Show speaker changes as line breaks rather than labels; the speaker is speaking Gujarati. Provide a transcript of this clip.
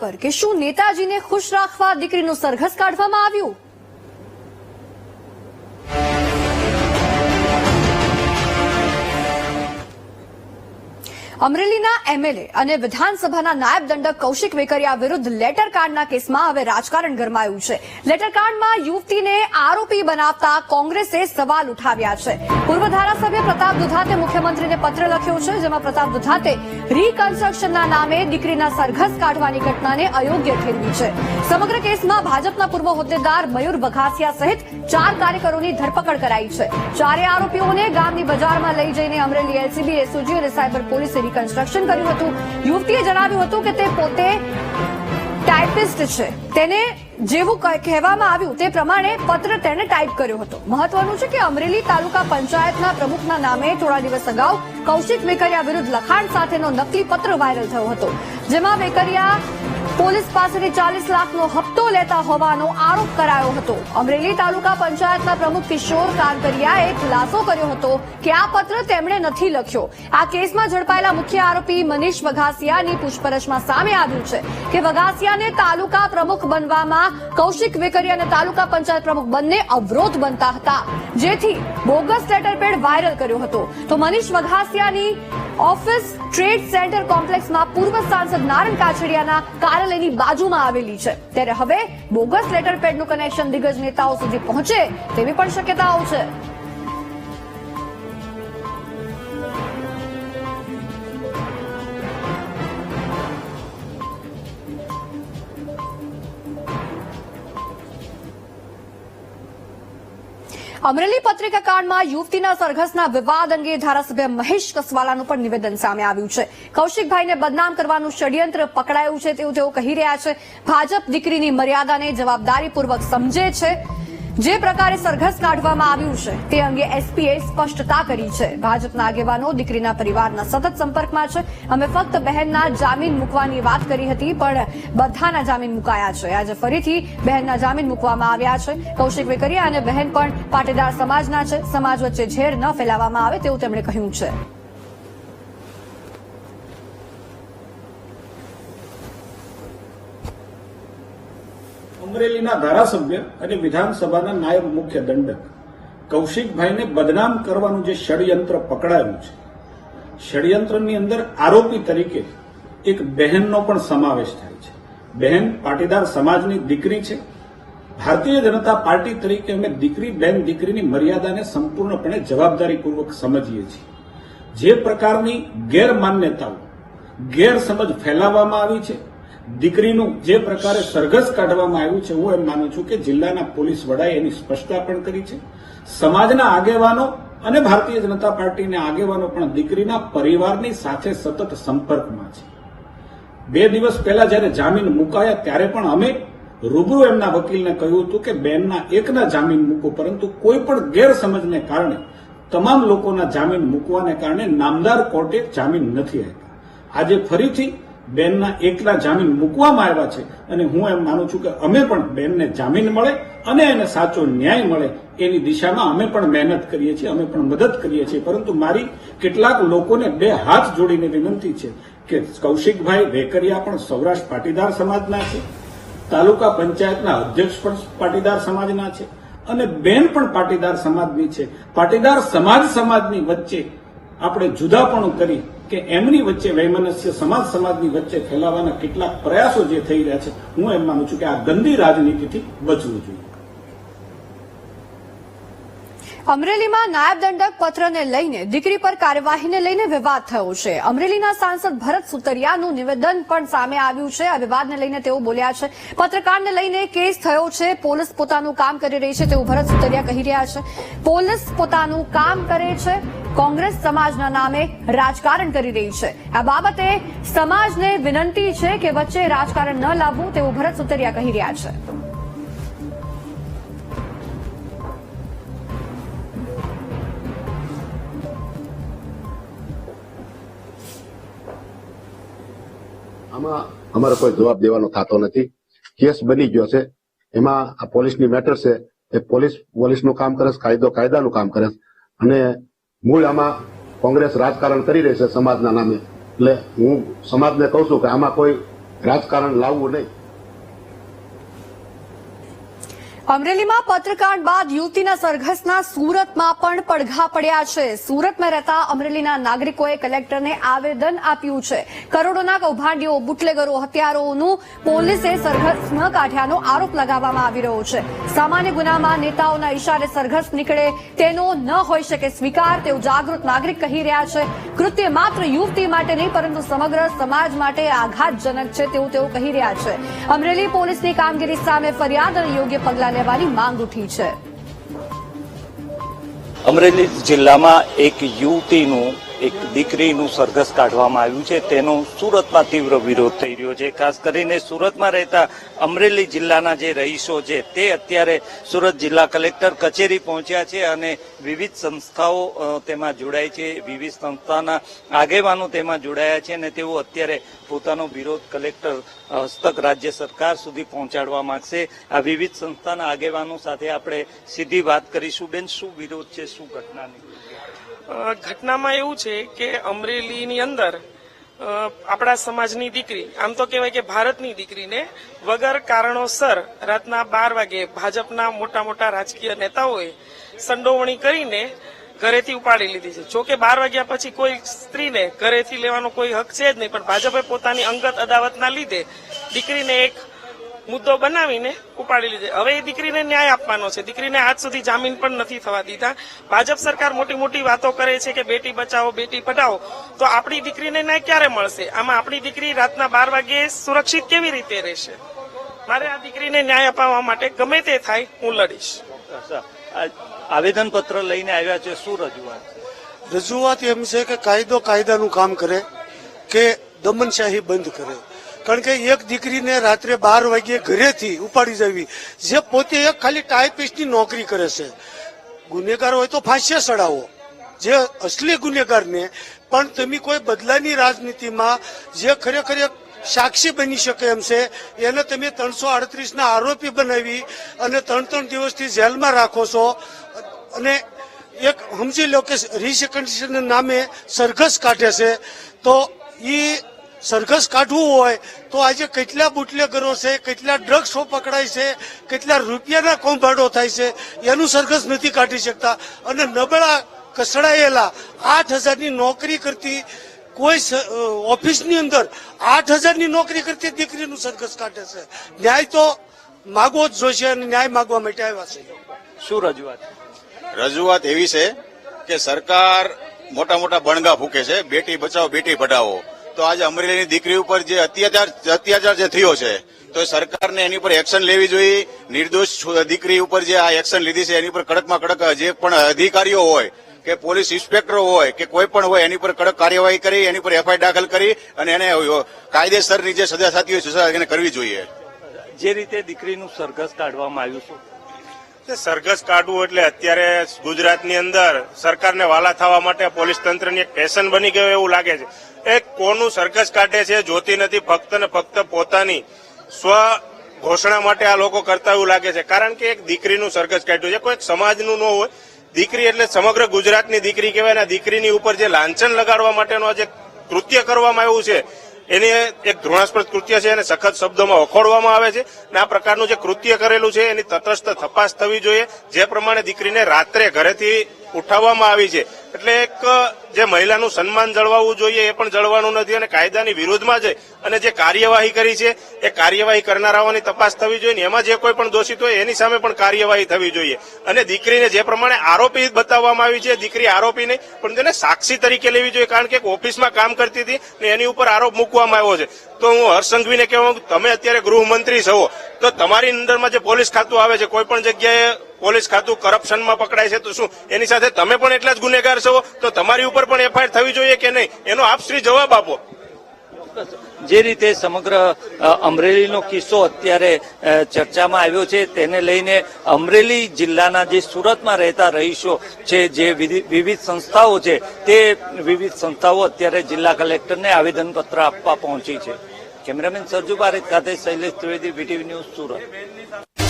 પર કે શું નેતાજીને ખુશ રાખવા દીકરીનું સરઘસ કાઢવામાં આવ્યું? અમરેલીના એમએલએ અને વિધાનસભાના નાયબ દંડક કૌશિક વેકરિયા વિરુદ્ધ લેટર કેસમાં હવે રાજકારણ ગરમાયું છે. લેટર યુવતીને આરોપી બનાવતા કોંગ્રેસે સવાલ ઉઠાવ્યા છે. પૂર્વ ધારાસભ્ય પ્રતાપ દુધાતે મુખ્યમંત્રીને પત્ર લખ્યો છે, જેમાં પ્રતાપ દુધાતે રીકન્સ્ટ્રક્શનના નામે દીકરીના સરઘસ કાઢવાની ઘટનાને અયોગ્ય ઠેરવી છે. સમગ્ર કેસમાં ભાજપના પૂર્વ હોદ્દેદાર મયુર બઘાસિયા સહિત ચાર કાર્યકરોની ધરપકડ કરાઈ છે. ચારે આરોપીઓને ગામની બજારમાં લઈ જઈને અમરેલી એલસીબી એસઓજી અને સાયબર પોલીસે રિકન્સ્ટ્રક્શન કર્યું હતું. યુવતીએ જણાવ્યું હતું કે તે પોતે ટાઈપિસ્ટ છે. તેને જેવું કહેવામાં આવ્યું તે પ્રમાણે પત્ર તેણે ટાઈપ કર્યો હતો. મહત્વનું છે કે અમરેલી તાલુકા પંચાયતના પ્રમુખના નામે થોડા દિવસ અગાઉ કૌશિક વેકરિયા વિરુદ્ધ લખાણ સાથેનો નકલી પત્ર વાયરલ થયો હતો. જેમાં વેકરિયા પોલીસ પાસેથી ચાલીસ લાખનો હપ્તો લેતા હોવાનો આરોપ કરાયો હતો. અમરેલી તાલુકા પંચાયતના પ્રમુખ કિશોર કાંકરિયાએ ખુલાસો કર્યો હતો કે આ પત્ર તેમણે નથી લખ્યો. આ કેસમાં ઝડપાયેલા મુખ્ય આરોપી મનીષ વઘાસિયાની પૂછપરછમાં સામે આવ્યું છે કે વઘાસિયાને તાલુકા પ્રમુખ બનવામાં કૌશિક વેકરી અને તાલુકા પંચાયત પ્રમુખ બંને અવરોધ બનતા હતા. જેથી બોગસ લેટર પેડ વાયરલ કર્યો હતો. તો મનીષ વઘાસિયાની ઓફિસ ટ્રેડ સેન્ટર કોમ્પ્લેક્સમાં પૂર્વ સાંસદ નારણ કાછડિયાના કાર્યાલયની બાજુમાં આવેલી છે. ત્યારે હવે બોગસ લેટર પેડનું કનેક્શન દિગ્ગજ નેતાઓ સુધી પહોંચે તેવી પણ શક્યતાઓ છે. અમરેલી પત્રિકા કાંડમાં યુવતીના સરઘસના વિવાદ અંગે ધારાસભ્ય મહેશ કસવાલાનું પણ નિવેદન સામે આવ્યું છે. કૌશિકભાઈને બદનામ કરવાનું ષડયંત્ર પકડાયું છે તેવું તેઓ કહી રહ્યા છે. ભાજપ દીકરીની મર્યાદાને જવાબદારીપૂર્વક સમજે છે. જે પ્રકારે સરઘસ કાઢવામાં આવ્યું છે, તે અંગે એસપીએ સ્પષ્ટતા કરી છે. ભાજપના આગેવાનો, દીકરીના પરિવારના સતત સંપર્કમાં છે. અમે ફક્ત બહેનના જામીન મૂકવાની વાત કરી હતી, પણ બધાના જામીન મુકાયા છે. આજે ફરીથી બહેનના જામીન મૂકવામાં આવ્યા છે. કૌશિક વેકરિયા અને બહેન પણ પાટીદાર સમાજના છે. સમાજ વચ્ચે ઝેર ન ફેલાવવામાં આવે તેવું તેમણે કહ્યું છે.
અમરેલીના ધારાસભ્ય અને વિધાનસભાના નાયબ મુખ્ય દંડક કૌશિકભાઈને બદનામ કરવાનું જે ષડયંત્ર પકડાયું છે. ષડયંત્રની અંદર આરોપી તરીકે એક બહેનનો પણ સમાવેશ થાય છે. બહેન પાટીદાર સમાજની દીકરી છે. ભારતીય જનતા પાર્ટી તરીકે અમે દીકરી બહેન દીકરીની મર્યાદાને સંપૂર્ણપણે જવાબદારીપૂર્વક સમજીએ છીએ. જે પ્રકારની ગેરમાન્યતાઓ, ગેરસમજ ફેલાવવામાં આવી છે દીકરીનું જે પ્રકારે સરઘસ કાઢવામાં આવ્યું છે, હું એમ માનું છું કે જિલ્લાના પોલીસ વડાએ એની સ્પષ્ટતા પણ કરી છે. સમાજના આગેવાનો અને ભારતીય જનતા પાર્ટીના આગેવાનો પણ દીકરીના પરિવારની સાથે સતત સંપર્કમાં છે. બે દિવસ પહેલા જ્યારે જામીન મુકાયા, ત્યારે પણ અમે રૂબરૂ એમના વકીલને કહ્યું હતું કે બેનના એકના જામીન મૂકો, પરંતુ કોઈ પણ ગેરસમજને કારણે તમામ લોકોના જામીન મૂકવાને કારણે નામદાર કોર્ટે જામીન નથી આપ્યા. આજે ફરીથી બેનના એકલા જામીન મૂકવામાં આવ્યા છે. અને હું એમ માનું છું કે અમે પણ બેનને જામીન મળે અને એને સાચો ન્યાય મળે એની દિશામાં અમે પણ મહેનત કરીએ છીએ, અમે પણ મદદ કરીએ છીએ. પરંતુ મારી કેટલાક લોકોને બે હાથ જોડીને વિનંતી છે કે કૌશિકભાઈ વેકરિયા પણ સૌરાષ્ટ્ર પાટીદાર સમાજના છે, તાલુકા પંચાયતના અધ્યક્ષ પણ પાટીદાર સમાજના છે અને બેન પણ પાટીદાર સમાજની છે. પાટીદાર સમાજ સમાજની વચ્ચે આપણે જુદાપણું કરી કે એમની વચ્ચે વૈમનસ્ય સમાજ સમાજની વચ્ચે ફેલાવાના કેટલાક પ્રયાસો જે થઈ રહ્યા છે, હું એમ માનું છું કે આ ગંદી રાજનીતિથી બચવું જોઈએ.
અમરેલીમાં નાયબ દંડક પત્રને લઈને દીકરી પર કાર્યવાહીને લઈને વિવાદ થયો છે. અમરેલીના સાંસદ ભરત સુતરિયાનું નિવેદન પણ સામે આવ્યું છે. આ વિવાદને લઈને તેઓ બોલ્યા છે. પત્રકારને લઈને કેસ થયો છે. પોલીસ પોતાનું કામ કરી રહી છે તેવું ભરત સુતરિયા કહી રહ્યા છે. પોલીસ પોતાનું કામ કરે છે. કોંગ્રેસ સમાજના નામે રાજકારણ કરી રહી છે. આ બાબતે સમાજને વિનંતી છે કે વચ્ચે રાજકારણ ન લાવવું તેવું ભરત સુતરિયા કહી રહ્યા છે.
આમાં અમારે કોઈ જવાબ દેવાનો થતો નથી. કેસ બની ગયો છે. એમાં આ પોલીસની મેટર છે. એ પોલીસ પોલીસનું કામ કરે છે, કાયદો કાયદાનું કામ કરે છે. અને મૂળ આમાં કોંગ્રેસ રાજકારણ કરી રહી છે સમાજના નામે. એટલે હું સમાજને કહું છું કે આમાં કોઈ રાજકારણ લાવવું નહીં.
અમરેલીમાં પત્રકાંડ બાદ યુવતીના સરઘસના સુરતમાં પણ પડઘા પડ્યા છે. સુરતમાં રહેતા અમરેલીના નાગરિકોએ કલેક્ટરને આવેદન આપ્યું છે. કરોડોના કૌભાંડીઓ, બુટલેગરો હત્યારોનું પોલીસે સરઘસ ન કાઢ્યાનો આરોપ લગાવવામાં આવી રહ્યો છે. સામાન્ય ગુનામાં નેતાઓના ઇશારે સરઘસ નીકળે તેનો ન હોઈ શકે સ્વીકાર, તેવું જાગૃત નાગરિક કહી રહ્યા છે. કૃત્ય માત્ર યુવતી માટે નહીં, પરંતુ સમગ્ર સમાજ માટે આઘાતજનક છે તેવું તેઓ કહી રહ્યા છે. અમરેલી પોલીસની કામગીરી સામે ફરિયાદ અને યોગ્ય પગલાં લેવાની માંગ ઉઠી છે.
અમરેલી જિલ્લામાં એક યુવતીનું એક દીકરીનું સરઘસ કાઢવામાં આવ્યું છે. તેનો સુરતમાં તીવ્ર વિરોધ થઈ રહ્યો છે. ખાસ કરીને સુરતમાં રહેતા અમરેલી જિલ્લાના જે રહીશો છે, તે અત્યારે સુરત જિલ્લા કલેક્ટર કચેરી પહોંચ્યા છે અને વિવિધ સંસ્થાઓ તેમાં જોડાય છે. વિવિધ સંસ્થાના આગેવાનો તેમાં જોડાયા છે અને તેઓ અત્યારે પોતાનો વિરોધ કલેક્ટર હસ્તક રાજ્ય સરકાર સુધી પહોંચાડવા માંગશે. આ વિવિધ સંસ્થાના આગેવાનો સાથે આપણે સીધી વાત કરીશું. બેન, શું વિરોધ છે? શું ઘટનાની
ઘટનામાં એવું છે કે અમરેલીની અંદર આપણા સમાજની દીકરી, આમ તો કહેવાય કે ભારતની દીકરીને વગર કારણોસર રાતના બાર વાગે ભાજપના મોટા મોટા રાજકીય નેતાઓએ સંડોવણી કરીને ઘરેથી ઉપાડી લીધી છે. જોકે બાર વાગ્યા પછી કોઈ સ્ત્રીને ઘરેથી લેવાનો કોઈ હક છે જ નહીં, પણ ભાજપે પોતાની અંગત અદાવતના લીધે દીકરીને એક મુદ્દો બનાવીને ઉપાડી લીધે. હવે એ દીકરીને ન્યાય આપવાનો છે. દીકરીને આજ સુધી જામીન પણ નથી થવા દીધા. ભાજપ સરકાર મોટી મોટી વાતો કરે છે કે બેટી બચાવો બેટી પઢાઓ તો આપણી દીકરીને ન્યાય ક્યારે મળશે? આમાં આપણી દીકરી રાતના બાર વાગે સુરક્ષિત કેવી રીતે રહેશે? મારે આ દીકરીને ન્યાય અપાવવા માટે ગમે તે થાય હું લડીશ.
આવેદન પત્ર લઈને આવ્યા છે. શું રજૂઆત છે?
રજૂઆત એમ છે કે કાયદો કાયદાનું કામ કરે કે દમનશાહી બંધ કરે. કારણ કે એક દીકરીને રાત્રે બાર વાગ્યે ઘરેથી ઉપાડી જવી. જે પોતે એક ખાલી ટાઈપિસ્ટની નોકરી કરે છે. ગુનેગાર હોય તો ફાંસીએ સડાવો. જે અસલી ગુનેગારને, પણ તમે કોઈ બદલાની રાજનીતિમાં જે ખરેખર એક સાક્ષી બની શકે એમ છે, એને તમે ત્રણસો આડત્રીસ ના આરોપી બનાવી અને ત્રણ ત્રણ દિવસથી જેલમાં રાખો છો. અને એક સમજી લો કે રિકન્ડિશન નામે સરઘસ કાઢે છે. તો એ સરઘસ કાઢવું હોય તો આજે કેટલા બુટલેગરો છે, કેટલા ડ્રગ્સો પકડાય છે, કેટલા રૂપિયાના કૌભાંડો થાય છે, એનું સરઘસ નથી કાઢી શકતા. અને નબળા કસડાયેલા આઠ હજારની નોકરી કરતી કોઈ ઓફિસની અંદર આઠ હજારની નોકરી કરતી દીકરીનું સરઘસ કાઢે છે. ન્યાય તો માગવો જ જોઈશે અને ન્યાય માગવા માટે આવ્યા છે.
શું રજૂઆત?
રજૂઆત એવી છે કે સરકાર મોટા મોટા બણગા ફૂકે છે. બેટી બચાવો, બેટી પઢાવો. તો આજે અમરેલીની દીકરી ઉપર જે અત્યાચાર અત્યાચાર જે થયો છે તો સરકારને એની ઉપર એક્શન લેવી જોઈએ. નિર્દોષ દીકરી ઉપર જે આ એક્શન લીધી છે એની પર કડકમાં કડક જે પણ અધિકારીઓ હોય કે પોલીસ ઇન્સ્પેક્ટર હોય કે કોઈ પણ હોય એની પર કડક કાર્યવાહી કરી એની પર એફઆઈઆર દાખલ કરી અને એને કાયદેસરની જે સજા થતી હોય સજા એને કરવી જોઈએ.
જે રીતે દીકરીનું સરઘસ કાઢવામાં આવ્યું
છે? સરઘસ કાઢવું એટલે અત્યારે ગુજરાતની અંદર સરકારને વાલા થવા માટે પોલીસ તંત્રની એક ફેશન બની ગયો એવું લાગે છે. એ કોનું સરકસ કાઢે છે, જોતી નથી, ફક્ત ને ફક્ત પોતાની સ્વ ઘોષણા માટે આ લોકો કરતા એવું લાગે છે. કારણ કે એક દીકરીનું સરકસ કાઢ્યું છે. કોઈ સમાજનું ન હોય. દીકરી એટલે સમગ્ર ગુજરાતની દીકરી કહેવાય દીકરીની ઉપર જે લાંછન લગાડવા માટેનું જે કૃત્ય કરવામાં આવ્યું છે, એને એક ધૃણાસ્પદ કૃત્ય છે અને સખત શબ્દોમાં વખોડવામાં આવે છે અને આ પ્રકારનું જે કૃત્ય કરેલું છે, એની તટસ્થ તપાસ થવી જોઈએ. જે પ્રમાણે દીકરીને રાત્રે ઘરેથી ઉઠાવવામાં આવી છે. એટલે એક જે મહિલાનું સન્માન જળવાવું જોઈએ એ પણ જળવાનું નથી અને કાયદાની વિરોધમાં છે. અને જે કાર્યવાહી કરી છે, એ કાર્યવાહી કરનારાઓની તપાસ થવી જોઈએ ને એમાં જે કોઈ પણ દોષિત હોય એની સામે પણ કાર્યવાહી થવી જોઈએ. અને દીકરીને જે પ્રમાણે આરોપી બતાવવામાં આવી છે, દીકરી આરોપી નહીં પણ તેને સાક્ષી તરીકે લેવી જોઈએ, કારણ કે ઓફિસમાં કામ કરતી હતી ને એની ઉપર આરોપ મૂકવામાં આવ્યો છે. તો હું હર્ષ સંઘવીને કહેવા તમે અત્યારે ગૃહમંત્રી છો. તો તમારી અંદરમાં જે પોલીસ ખાતું આવે છે, કોઈ પણ જગ્યાએ પોલીસ ખાતું કરપ્શનમાં પકડાય છે, તો શું? એની સાથે તમે પણ એટલા જ ગુનેગાર છો? તો તમારી ઉપર પણ એફઆઈઆર થવી જોઈએ કે નહીં? એનો આપશ્રી જવાબ આપો.
જે રીતે સમગ્ર અમરેલીનો કિસ્સો અત્યારે ચર્ચામાં આવ્યો છે, તેને લઈને અમરેલી જિલ્લાના જે સુરતમાં રહેતા રહીશો છે, જે વિધિ- વિવિધ સંસ્થાઓ છે, તે વિવિધ સંસ્થાઓ અત્યારે જિલ્લા કલેક્ટરને આવેદનપત્ર આપવા પહોંચી છે. કેમેરામેન સરજુ પારેખ સાથે શૈલેષ ત્રિવેદી વીટીવી ન્યૂઝ સુરત.